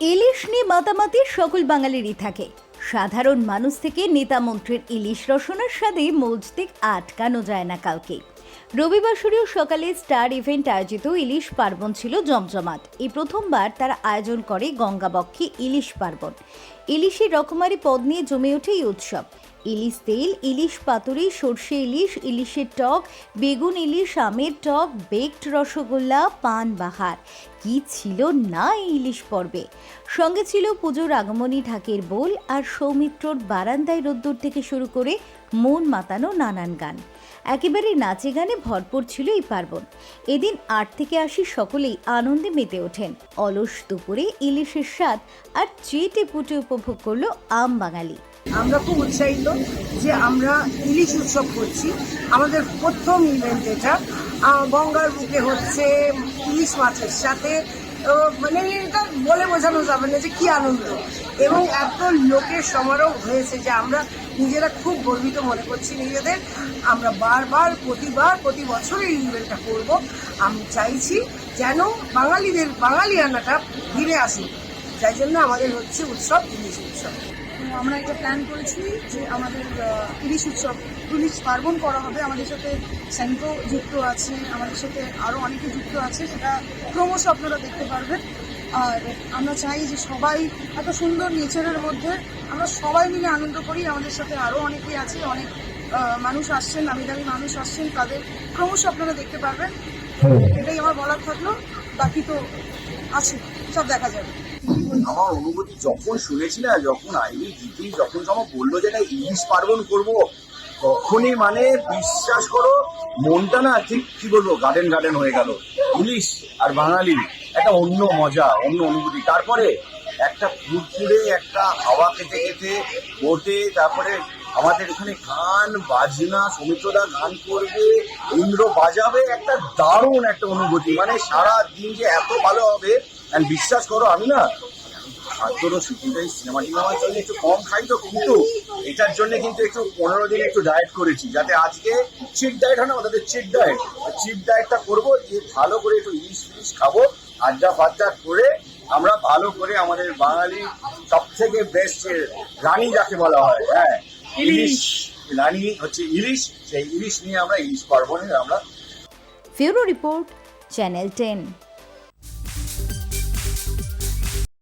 ইলিশ নিয়ে মাতামাতি সকল বাঙালিরই থাকে। সাধারণ মানুষ থেকে নেতা মন্ত্রীর ইলিশ রসনার স্বাদে মজদিক আটকানো যায় না কাউকে। রবিবার শুরু সকালে স্টার ইভেন্ট আয়োজিত ইলিশ পার্বণ ছিল জমজমাট। এই প্রথমবার তারা আয়োজন করে গঙ্গাবক্ষে ইলিশ পার্বণ। ইলিশের রকমারি পদ নিয়ে জমে ওঠে এই উৎসব। ইলিশ তেল, ইলিশ পাতুরি, সর্ষে ইলিশ, ইলিশের টক, বেগুন ইলিশ, আমের টক বেকড রসগোল্লা, পান বাহার। কি ছিল না ইলিশ পর্বে? সঙ্গে ছিল পুজোর আগমনী ঢাকের বোল আর সৌমিত্রর বারান্দায় রোদ্দুর থেকে শুরু করে মন মাতানো নানান গান। একেবারে নাচে গানে ভরপুর ছিল এই পার্বণ। এদিন আট থেকে আশি সকলেই আনন্দে মেতে ওঠেন। অলস দুপুরে ইলিশের স্বাদ আর চেটে পুটে উপভোগ করল আম বাঙালি আমরা খুব উৎসাহিত যে আমরা ইলিশ উৎসব করছি। আমাদের প্রথম ইভেন্ট এটা। গঙ্গার বুকে হচ্ছে ইলিশ মাছের সাথে মানে এটা বলে বোঝানো যাবে না যে কি আনন্দ। এবং এত লোকের সমারোহ হয়েছে যে আমরা নিজেরা খুব গর্বিত মনে করছি নিজেদের। আমরা বারবার, প্রতিবার, প্রতি বছর এই ইভেন্টটা করব। আমি চাইছি যেন বাঙালিদের, বাঙালিয়ানাটা ফিরে আসুক। যাই জন্য আমাদের হচ্ছে উৎসব, ইলিশ উৎসব। তো আমরা একটা প্ল্যান করেছি যে আমাদের ইলিশ উৎসব ইলিশ পার্বণ করা হবে। আমাদের সাথে সেন্টো যুক্ত আছে আমাদের সাথে আরও অনেকে যুক্ত আছে সেটা ক্রমশ আপনারা দেখতে পারবেন। আর আমরা চাই যে সবাই এত সুন্দর নেচারের মধ্যে আমরা সবাই মিলে আনন্দ করি। আমাদের সাথে আরও অনেকেই আছে অনেক মানুষ আসছেন নামি দামি মানুষ আসছেন তাদের ক্রমশ আপনারা দেখতে পারবেন। এটাই আমার বলার থাকল। বাকি তো আছে, সব দেখা যাবে। আমার অনুভূতি যখন শুনেছি না যখন আইনি দিদি যখন আমার বলল যে এটা ইলিশ পার্বণ করব, তখনই মানে বিশ্বাস করো, মনটা না ঠিক, কি বলব গার্ডেন গার্ডেন হয়ে গেল। ইলিশ আর বাঙালি, একটা অন্য মজা, অন্য অনুভূতি। তারপরে একটা ফুরফুরে একটা হাওয়া খেতে খেতে, বোটে, তারপরে আমাদের এখানে গান, বাজনা, সৌমিত্রদা গান করবে, ইন্দ্র বাজাবে, একটা দারুণ একটা অনুভূতি। মানে সারা দিন যে এত ভালো হবে, and বিশ্বাস করো, আমি না খাদ্যরও শুটিংটাই সিনেমা টিনেমার জন্য একটু কম খাই তো, কিন্তু এটার জন্য কিন্তু একটু পনেরো দিন একটু ডায়েট করেছি, যাতে আজকে চিট ডায়েট হয় না, আমাদের চিট ডায়েট চিট ডায়েটটা করব যে ভালো করে একটু ইলিশ ফিলিশ খাব, আড্ডা ফাড্ডা করে আমরা ভালো করে আমাদের বাঙালি সব থেকে বেস্ট রানী যাকে বলা হয় হ্যাঁ। ইলিশ রানী হচ্ছে ইলিশ সেই ইলিশ নিয়ে আমরা ইলিশ পার্বণে আমরা ফিউরো রিপোর্ট চ্যানেল টেন